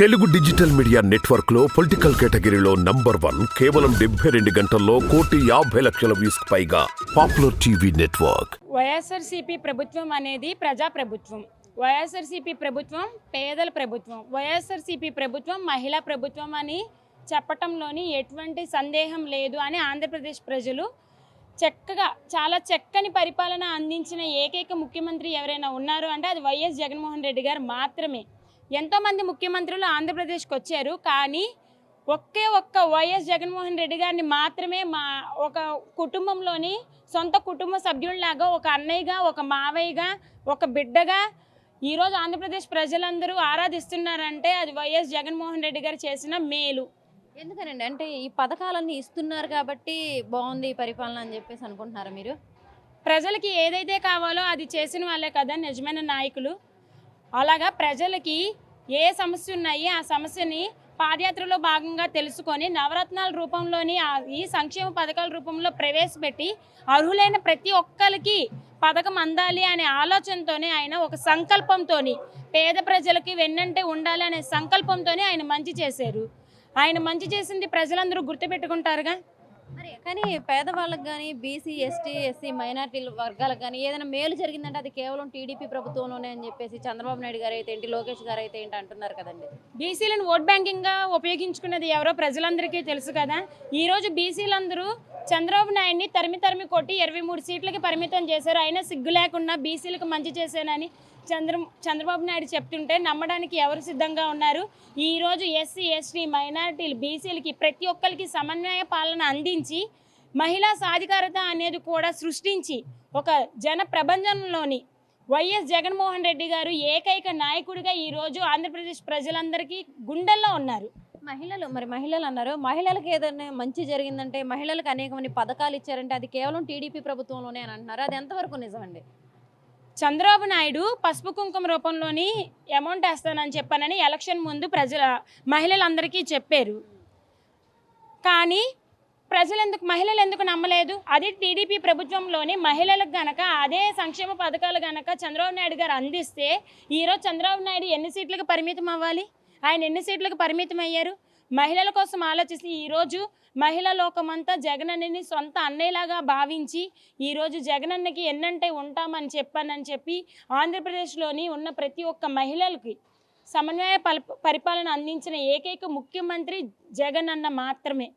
Telugu digital media నెట్వర్క్లో political కేటగిరీలో number one కేవలం డెబ్బై రెండు గంటల్లో కోటి యాభై లక్షల వ్యూస్ పైగా పాపులర్ టీవీ నెట్వర్క్. వైఎస్ఆర్సీపీ ప్రభుత్వం అనేది ప్రజా ప్రభుత్వం వైఎస్ఆర్సీపీ ప్రభుత్వం పేదల ప్రభుత్వం. వైఎస్ఆర్సీపీ ప్రభుత్వం మహిళా ప్రభుత్వం అని చెప్పటంలోని ఎటువంటి సందేహం లేదు అని ఆంధ్రప్రదేశ్ ప్రజలు చక్కగా చాలా చక్కని పరిపాలన అందించిన ఏకైక ముఖ్యమంత్రి ఎవరైనా ఉన్నారు అంటే అది వైఎస్ జగన్మోహన్ రెడ్డి గారు మాత్రమే. ఎంతోమంది ముఖ్యమంత్రులు ఆంధ్రప్రదేశ్కి వచ్చారు కానీ ఒకే ఒక్క వైఎస్ జగన్మోహన్ రెడ్డి గారిని మాత్రమే మా ఒక కుటుంబంలోని సొంత కుటుంబ సభ్యుల్లాగా ఒక అన్నయ్యగా ఒక మావయ్యగా ఒక బిడ్డగా ఈరోజు ఆంధ్రప్రదేశ్ ప్రజలందరూ ఆరాధిస్తున్నారంటే అది వైఎస్ జగన్మోహన్ రెడ్డి గారు చేసిన మేలు. ఎందుకనండి? అంటే ఈ పథకాలన్నీ ఇస్తున్నారు కాబట్టి బాగుంది ఈ పరిపాలన అని చెప్పేసి అనుకుంటున్నారా మీరు? ప్రజలకి ఏదైతే కావాలో అది చేసిన వాళ్ళే కదా నిజమైన నాయకులు. అలాగా ప్రజలకి ఏ సమస్య ఉన్నాయి ఆ సమస్యని పాదయాత్రలో భాగంగా తెలుసుకొని నవరత్నాల రూపంలోని ఈ సంక్షేమ పథకాల రూపంలో ప్రవేశపెట్టి అర్హులైన ప్రతి ఒక్కరికి పథకం అందాలి అనే ఆలోచనతోనే ఆయన ఒక సంకల్పంతోని పేద ప్రజలకి వెన్నంటే ఉండాలి అనే సంకల్పంతోనే ఆయన మంచి చేశారు. ఆయన మంచి చేసింది ప్రజలందరూ గుర్తుపెట్టుకుంటారుగా? కానీ పేదవాళ్ళకి కానీ బీసీ ఎస్టీ ఎస్సీ మైనార్టీ వర్గాలకు కానీ ఏదైనా మేలు జరిగిందంటే అది కేవలం టీడీపీ ప్రభుత్వంలోనే అని చెప్పేసి చంద్రబాబు నాయుడు గారు అయితే ఏంటి లోకేష్ గారు అయితే ఏంటి అంటున్నారు కదండి. బీసీలను ఓట్ బ్యాంకింగ్గా ఉపయోగించుకున్నది ఎవరో ప్రజలందరికీ తెలుసు కదా. ఈరోజు బీసీలందరూ చంద్రబాబు నాయుడిని తరిమి తరిమి కొట్టి ఇరవై మూడు సీట్లకి పరిమితం చేశారు. అయినా సిగ్గు లేకుండా బీసీలకు మంచి చేశానని చంద్ర చంద్రబాబు నాయుడు చెప్తుంటే నమ్మడానికి ఎవరు సిద్ధంగా ఉన్నారు? ఈరోజు ఎస్సీ ఎస్టీ మైనారిటీలు బీసీలకి ప్రతి ఒక్కరికి సమన్వయ పాలన అందించి మహిళా సాధికారత అనేది కూడా సృష్టించి ఒక జన ప్రబంధంలోని వైఎస్ జగన్మోహన్ రెడ్డి గారు ఏకైక నాయకుడిగా ఈరోజు ఆంధ్రప్రదేశ్ ప్రజలందరికీ గుండెల్లో ఉన్నారు. మహిళలు మరి మహిళలు అన్నారు మహిళలకు ఏదైనా మంచి జరిగిందంటే మహిళలకు అనేకమంది పథకాలు ఇచ్చారంటే అది కేవలం టీడీపీ ప్రభుత్వంలోనే అని అంటున్నారు. అది ఎంతవరకు నిజమండి? చంద్రబాబు నాయుడు పసుపు కుంకుమ రూపంలోని అమౌంట్ వేస్తానని చెప్పానని ఎలక్షన్ ముందు ప్రజల మహిళలందరికీ చెప్పారు. కానీ ప్రజలు ఎందుకు మహిళలు ఎందుకు నమ్మలేదు? అది టీడీపీ ప్రభుత్వంలోని మహిళలకు గనక అదే సంక్షేమ పథకాలు గనక చంద్రబాబు నాయుడు గారు అందిస్తే ఈరోజు చంద్రబాబు నాయుడు ఎన్ని సీట్లకు పరిమితం అవ్వాలి? ఆయన ఎన్ని సీట్లకు పరిమితం అయ్యారు మహిళల కోసం ఆలోచిస్తే ఈరోజు మహిళా లోకమంతా జగనన్నని సొంత అన్నయ్యలాగా భావించి ఈరోజు జగనన్నకి ఎన్నంటే ఉంటామని చెప్పానని చెప్పి ఆంధ్రప్రదేశ్లోని ఉన్న ప్రతి ఒక్క మహిళలకి సమన్వయ పరిపాలన అందించిన ఏకైక ముఖ్యమంత్రి జగనన్న మాత్రమే.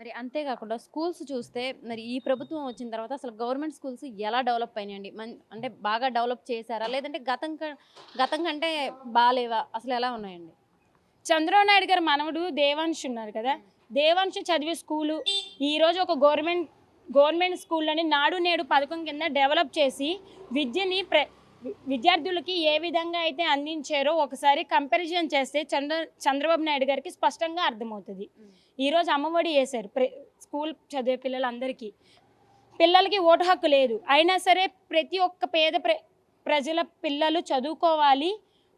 మరి అంతేకాకుండా స్కూల్స్ చూస్తే మరి ఈ ప్రభుత్వం వచ్చిన తర్వాత అసలు గవర్నమెంట్ స్కూల్స్ ఎలా డెవలప్ అయినాయండి? మన్ అంటే బాగా డెవలప్ చేశారా? లేదంటే గతం క- గతం కంటే బాగాలేవా? అసలు ఎలా ఉన్నాయండి? చంద్రబాబు నాయుడు గారు మనవడు దేవాంశ్ ఉన్నారు కదా. దేవాంశ్ చదివే స్కూలు ఈరోజు ఒక గవర్నమెంట్ గవర్నమెంట్ స్కూల్లోని నాడు నేడు పథకం కింద డెవలప్ చేసి విద్యని ప్ర విద్యార్థులకి ఏ విధంగా అయితే అందించారో ఒకసారి కంపారిజన్ చేస్తే చంద్ర చంద్రబాబు నాయుడు గారికి స్పష్టంగా అర్థమవుతుంది. ఈరోజు అమ్మఒడి వేశారు ప్ర స్కూల్ చదివే పిల్లలందరికీ. పిల్లలకి ఓటు హక్కు లేదు. అయినా సరే ప్రతి ఒక్క పేద ప్ర ప్రజల పిల్లలు చదువుకోవాలి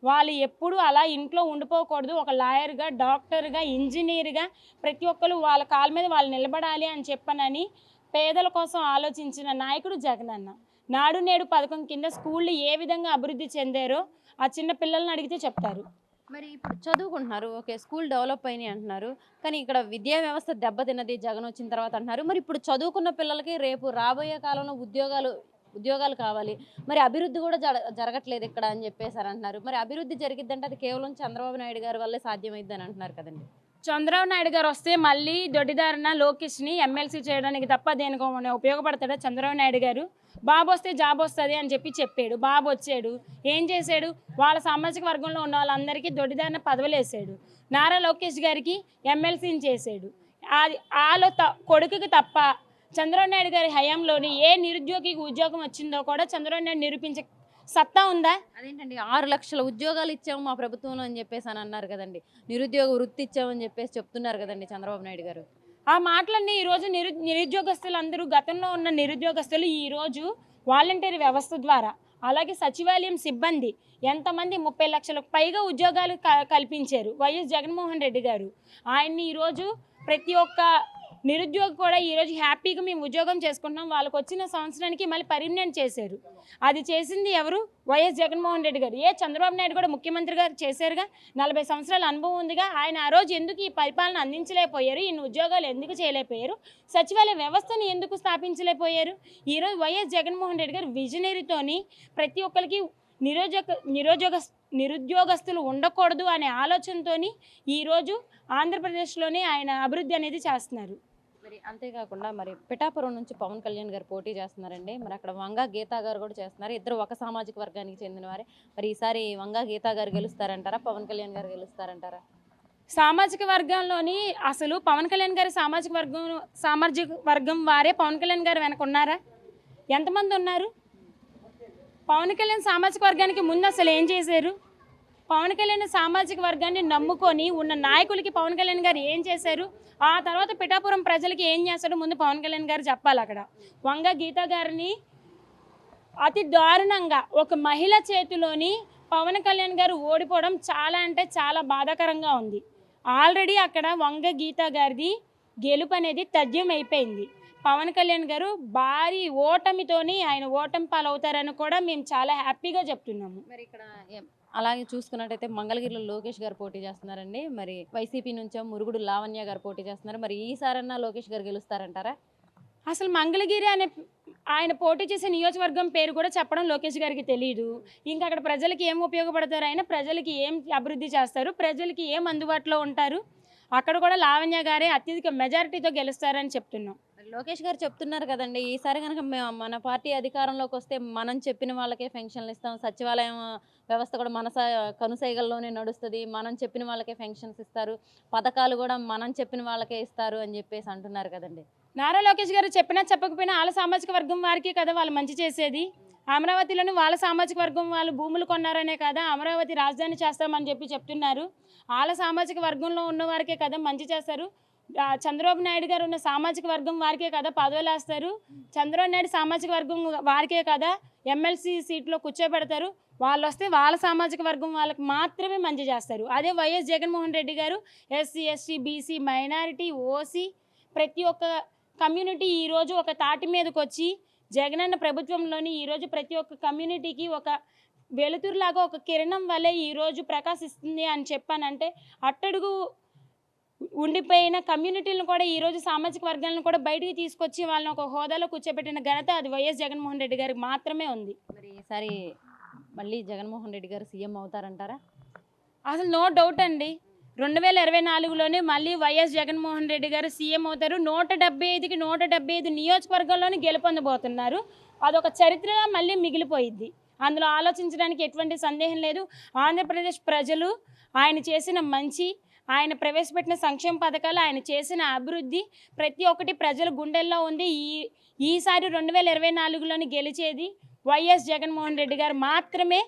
వాళ్ళు ఎప్పుడూ అలా ఇంట్లో ఉండిపోకూడదు. ఒక లాయర్గా డాక్టర్గా ఇంజనీర్గా ప్రతి ఒక్కరు వాళ్ళ కాళ్ళ మీద వాళ్ళు నిలబడాలి అని చెప్పనని పేదల కోసం ఆలోచించిన నాయకుడు జగనన్న. నాడు నేడు పథకం కింద స్కూళ్ళు ఏ విధంగా అభివృద్ధి చెందారో ఆ చిన్న పిల్లల్ని అడిగితే చెప్తారు. మరి ఇప్పుడు చదువుకుంటున్నారు. ఓకే స్కూల్ డెవలప్ అయినాయి అంటున్నారు. కానీ ఇక్కడ విద్యా వ్యవస్థ దెబ్బతిన్నది జగన్ వచ్చిన తర్వాత అంటున్నారు. మరి ఇప్పుడు చదువుకున్న పిల్లలకి రేపు రాబోయే కాలంలో ఉద్యోగాలు ఉద్యోగాలు కావాలి. మరి అభివృద్ధి కూడా జరగట్లేదు ఇక్కడ అని చెప్పేసారు అంటున్నారు. మరి అభివృద్ధి జరిగిద్దంటే అది కేవలం చంద్రబాబు నాయుడు గారి వల్లే సాధ్యమైంది అని అంటున్నారు కదండి. చంద్రబాబు నాయుడు గారు వస్తే మళ్ళీ దొడ్డిదారిన లోకేష్ని ఎమ్మెల్సీ చేయడానికి తప్ప దేనికో ఉపయోగపడతాడా చంద్రబాబు నాయుడు గారు? బాబు వస్తే జాబ్ వస్తుంది అని చెప్పి చెప్పాడు. బాబు వచ్చాడు. ఏం చేశాడు? వాళ్ళ సామాజిక వర్గంలో ఉన్న వాళ్ళందరికీ దొడ్డిదారిన పదవులు వేసాడు నారా లోకేష్ గారికి ఎమ్మెల్సీని చేశాడు. అది వాళ్ళు త కొడుకుకి తప్ప చంద్రబాబు నాయుడు గారి హయాంలోని ఏ నిరుద్యోగికి ఉద్యోగం వచ్చిందో కూడా చంద్రబాబు నాయుడు నిరూపించే సత్తా ఉందా? అదేంటండి ఆరు లక్షల ఉద్యోగాలు ఇచ్చాము మా ప్రభుత్వంలో అని చెప్పేసి అని అన్నారు కదండి. నిరుద్యోగ వృత్తి ఇచ్చామని చెప్పేసి చెప్తున్నారు కదండి చంద్రబాబు నాయుడు గారు. ఆ మాటలన్నీ ఈరోజు నిరు నిరుద్యోగస్తులు అందరూ గతంలో ఉన్న నిరుద్యోగస్తులు ఈరోజు వాలంటీర్ వ్యవస్థ ద్వారా అలాగే సచివాలయం సిబ్బంది ఎంతమంది ముప్పై లక్షలకు పైగా ఉద్యోగాలు కల్పించారు. వైఎస్ జగన్మోహన్ రెడ్డి గారు. ఆయన్ని ఈరోజు ప్రతి ఒక్క నిరుద్యోగి కూడా ఈరోజు హ్యాపీగా మేము ఉద్యోగం చేసుకుంటున్నాం. వాళ్ళకి వచ్చిన సంవత్సరానికి మళ్ళీ పర్మనెంట్ చేశారు. అది చేసింది ఎవరు? వైఎస్ జగన్మోహన్ రెడ్డి గారు. ఏ చంద్రబాబు నాయుడు కూడా ముఖ్యమంత్రి గారు చేశారుగా. నలభై సంవత్సరాల అనుభవం ఉందిగా. ఆయన ఆ రోజు ఎందుకు ఈ పరిపాలన అందించలేకపోయారు? ఇన్ని ఉద్యోగాలు ఎందుకు చేయలేకపోయారు? సచివాలయ వ్యవస్థను ఎందుకు స్థాపించలేకపోయారు? ఈరోజు వైఎస్ జగన్మోహన్ రెడ్డి గారు విజనరీతోని ప్రతి ఒక్కరికి నిరోజక నిరుద్యోగ నిరుద్యోగస్తులు ఉండకూడదు అనే ఆలోచనతోని ఈరోజు ఆంధ్రప్రదేశ్లోనే ఆయన అభివృద్ధి అనేది చేస్తున్నారు. మరి అంతేకాకుండా మరి పిఠాపురం నుంచి పవన్ కళ్యాణ్ గారు పోటీ చేస్తున్నారండి. మరి అక్కడ వంగా గీతా గారు కూడా చేస్తున్నారు. ఇద్దరు ఒక సామాజిక వర్గానికి చెందిన వారే. మరి ఈసారి వంగా గీతా గారు గెలుస్తారంటారా? పవన్ కళ్యాణ్ గారు గెలుస్తారంటారా? సామాజిక వర్గంలోని అసలు పవన్ కళ్యాణ్ గారి సామాజిక వర్గం సామాజిక వర్గం వారే పవన్ కళ్యాణ్ గారు వెనక ఉన్నారా? ఎంతమంది ఉన్నారు? పవన్ కళ్యాణ్ సామాజిక వర్గానికి ముందు అసలు ఏం చేశారు? పవన్ కళ్యాణ్ సామాజిక వర్గాన్ని నమ్ముకొని ఉన్న నాయకులకి పవన్ కళ్యాణ్ గారు ఏం చేశారు? ఆ తర్వాత పిఠాపురం ప్రజలకి ఏం చేస్తాడో ముందు పవన్ కళ్యాణ్ గారు చెప్పాలి అక్కడ. వంగ గీత గారిని అతి దారుణంగా ఒక మహిళ చేతిలోని పవన్ కళ్యాణ్ గారు ఓడిపోవడం చాలా అంటే చాలా బాధాకరంగా ఉంది. ఆల్రెడీ అక్కడ వంగ గీత గారిది గెలుపు అనేది తథ్యం అయిపోయింది పవన్ కళ్యాణ్ గారు భారీ ఓటమితోని ఆయన ఓటమి పాలవుతారని కూడా మేము చాలా హ్యాపీగా చెప్తున్నాము. మరి ఇక్కడ అలాగే చూసుకున్నట్టయితే మంగళగిరిలో లోకేష్ గారు పోటీ చేస్తున్నారండి. మరి వైసీపీ నుంచో మురుగుడు లావణ్య గారు పోటీ చేస్తున్నారు. మరి ఈసారన్నా లోకేష్ గారు గెలుస్తారంటారా? అసలు మంగళగిరి అనే ఆయన పోటీ చేసే నియోజకవర్గం పేరు కూడా చెప్పడం లోకేష్ గారికి తెలియదు ఇంకా అక్కడ ప్రజలకి ఏం ఉపయోగపడతారు? ఆయన ప్రజలకి ఏం అభివృద్ధి చేస్తారు? ప్రజలకి ఏం అందుబాటులో ఉంటారు? అక్కడ కూడా లావణ్య గారే అత్యధిక మెజారిటీతో గెలుస్తారని చెప్తున్నాం. లోకేష్ గారు చెప్తున్నారు కదండి ఈసారి కనుక మన పార్టీ అధికారంలోకి వస్తే మనం చెప్పిన వాళ్ళకే పెన్షన్లు ఇస్తాం సచివాలయం వ్యవస్థ కూడా మన కనుసైగల్లోనే నడుస్తుంది మనం చెప్పిన వాళ్ళకే పెన్షన్స్ ఇస్తారు పథకాలు కూడా మనం చెప్పిన వాళ్ళకే ఇస్తారు అని చెప్పేసి అంటున్నారు కదండి. నారా లోకేష్ గారు చెప్పినా చెప్పకపోయినా వాళ్ళ సామాజిక వర్గం వారికి కదా వాళ్ళు మంచి చేసేది. అమరావతిలోని వాళ్ళ సామాజిక వర్గం వాళ్ళు భూములు కొన్నారనే కదా అమరావతి రాజధాని చేస్తామని చెప్పి చెప్తున్నారు. వాళ్ళ సామాజిక వర్గంలో ఉన్న వారికే కదా మంచి చేస్తారు. చంద్రబాబు నాయుడు గారు ఉన్న సామాజిక వర్గం వారికే కదా పదవులు వేస్తారు. చంద్రబాబు నాయుడు సామాజిక వర్గం వారికే కదా ఎమ్మెల్సీ సీట్లో కూర్చోబెడతారు. వాళ్ళు వస్తే వాళ్ళ సామాజిక వర్గం వాళ్ళకి మాత్రమే మంచి చేస్తారు. అదే YS Jaganmohan Reddy garu SC ST BC minority OC ప్రతి ఒక్క కమ్యూనిటీ ఈరోజు ఒక తాటి మీదకి వచ్చి జగనన్న ప్రభుత్వంలోని ఈరోజు ప్రతి ఒక్క కమ్యూనిటీకి ఒక వెలుతురులాగా ఒక కిరణం వల్లే ఈరోజు ప్రకాశిస్తుంది అని చెప్పానంటే అట్టడుగు ఉండిపోయిన కమ్యూనిటీలను కూడా ఈరోజు సామాజిక వర్గాలను కూడా బయటికి తీసుకొచ్చి వాళ్ళని ఒక హోదాలో కూర్చోబెట్టిన ఘనత అది వైఎస్ జగన్మోహన్ రెడ్డి గారికి మాత్రమే ఉంది. మరి ఈసారి మళ్ళీ జగన్మోహన్ రెడ్డి గారు సీఎం అవుతారంటారా? అసలు నో డౌట్ అండి. రెండు వేల ఇరవై నాలుగులోనే మళ్ళీ వైఎస్ జగన్మోహన్ రెడ్డి గారు సీఎం అవుతారు. నూట డెబ్బై ఐదుకి నూట డెబ్బై ఐదు నియోజకవర్గంలోనే గెలుపొందబోతున్నారు అదొక చరిత్రగా మళ్ళీ మిగిలిపోయిద్ది. అందులో ఆలోచించడానికి ఎటువంటి సందేహం లేదు. ఆంధ్రప్రదేశ్ ప్రజలు ఆయన చేసిన మంచి ఆయన ప్రవేశపెట్టిన సంక్షేమ పథకాలు ఆయన చేసిన అభివృద్ధి ప్రతి ఒక్కటి ప్రజల గుండెల్లో ఉంది. ఈ ఈసారి రెండు వేల ఇరవై నాలుగులోని గెలిచేది వైఎస్ జగన్మోహన్ రెడ్డి గారు మాత్రమే.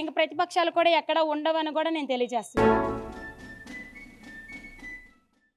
ఇంక ప్రతిపక్షాలు కూడా ఎక్కడ ఉండవని కూడా నేను తెలియజేస్తున్నాను.